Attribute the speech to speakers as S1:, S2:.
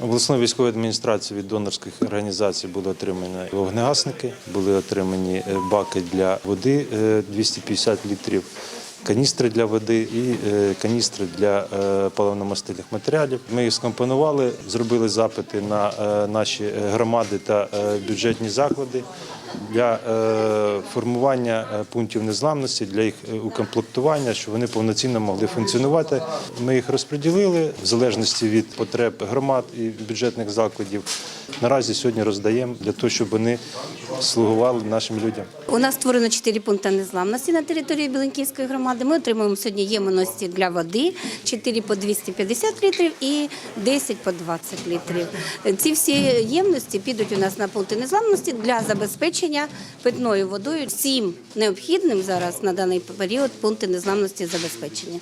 S1: Обласною військовою адміністрацією від донорських організацій були отримані вогнегасники, були отримані е, баки для води е, 250 літрів, каністри для води і е, каністри для е, паливно-мастильних матеріалів. Ми їх скомпонували, зробили запити на е, наші громади та бюджетні заклади для формування пунктів незламності, для їх укомплектування, щоб вони повноцінно могли функціонувати. Ми їх розподілили в залежності від потреб громад і бюджетних закладів. Наразі сьогодні роздаємо для того, щоб вони слугували нашим людям.
S2: У нас створено 4 пункти незламності на території Біленківської громади. Ми отримуємо сьогодні ємності для води 4 по 250 літрів і 10 по 20 літрів. Ці всі ємності підуть у нас на пункти незламності для забезпечення питною водою. Всім необхідним зараз на даний період пункти незламності забезпечення.